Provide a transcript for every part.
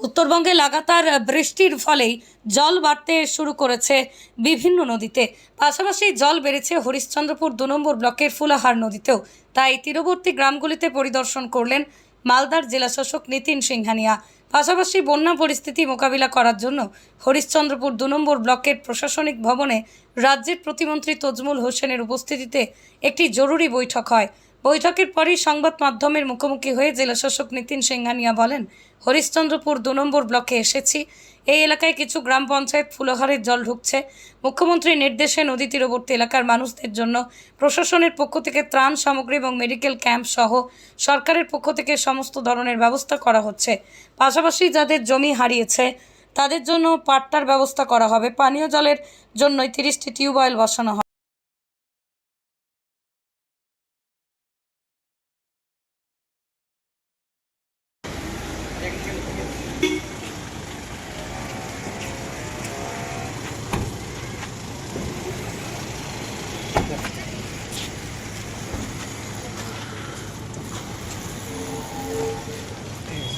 উত্তরবঙ্গে লাগাতার বৃষ্টির ফলেই জল বাড়তে শুরু করেছে বিভিন্ন নদীতে। পাশাপাশি জল বেড়েছে হরিশ্চন্দ্রপুর দু নম্বর ব্লকের ফুলাহার নদীতেও। তাই তীরবর্তী গ্রামগুলিতে পরিদর্শন করলেন মালদার জেলাশাসক নিতিন সিংহানিয়া। পাশাপাশি বন্যা পরিস্থিতি মোকাবিলা করার জন্য হরিশ্চন্দ্রপুর দু নম্বর ব্লকের প্রশাসনিক ভবনে রাজ্যের প্রতিমন্ত্রী তজমুল হোসেনের উপস্থিতিতে একটি জরুরি বৈঠক হয়। বৈঠকের পরই সংবাদ মাধ্যমের মুখোমুখি হয়ে জেলাশাসক নিতিন সিংহানিয়া বলেন, হরিশ্চন্দ্রপুর দু নম্বর ব্লকে এসেছি। এই এলাকায় কিছু গ্রাম পঞ্চায়েত ফুলহারের জল ঢুকছে। মুখ্যমন্ত্রীর নির্দেশে নদী তীরবর্তী এলাকার মানুষদের জন্য প্রশাসনের পক্ষ থেকে ত্রাণ সামগ্রী এবং মেডিকেল ক্যাম্প সহ সরকারের পক্ষ থেকে সমস্ত ধরনের ব্যবস্থা করা হচ্ছে। পাশাপাশি যাদের জমি হারিয়েছে, তাদের জন্য পাট্টার ব্যবস্থা করা হবে। পানীয় জলের জন্যই তিরিশটি টিউবওয়েল বসানো হবে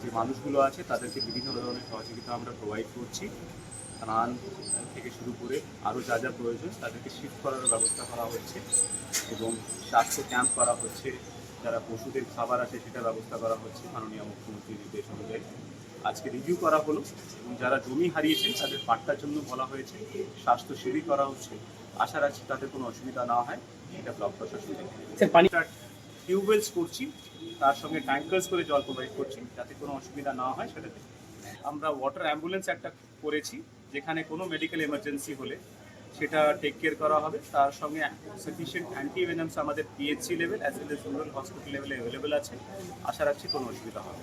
যে মানুষগুলো আছে, তাদেরকে বিভিন্ন ধরনের সহযোগিতা আমরা প্রোভাইড করছি। ত্রাণ থেকে শুরু করে আরও যা যা প্রয়োজন, তাদেরকে শিফট করার ব্যবস্থা করা হচ্ছে এবং স্বাস্থ্য ক্যাম্প করা হচ্ছে। যারা পশুদের খাবার আছে সেটা ব্যবস্থা করা হচ্ছে মাননীয় মুখ্যমন্ত্রীর নির্দেশ অনুযায়ী। আজকে রিভিউ করা হলো এবং যারা জমি হারিয়েছেন, তাদের পাট্টার জন্য বলা হয়েছে, স্বাস্থ্য শিবির করা হচ্ছে। আশা রাখছি তাদের কোনো অসুবিধা না হয়। এটা ব্লক প্রশাসন দেখবে টিউবওয়েলস করছি, তার সঙ্গে ট্যাঙ্কার্স করে জল প্রোভাইড করছি, যাতে কোনো অসুবিধা না হয় সেটাতে। আমরা ওয়াটার অ্যাম্বুলেন্স একটা করেছি, যেখানে কোনো মেডিকেল এমার্জেন্সি হলে সেটা টেক কেয়ার করা হবে। তার সঙ্গে সাফিসিয়েন্ট অ্যান্টিভেনামস আমাদের PHC level as well as rural hospital লেভেলে অ্যাভেলেবেল আছে। আশা রাখছি কোনো অসুবিধা হবে।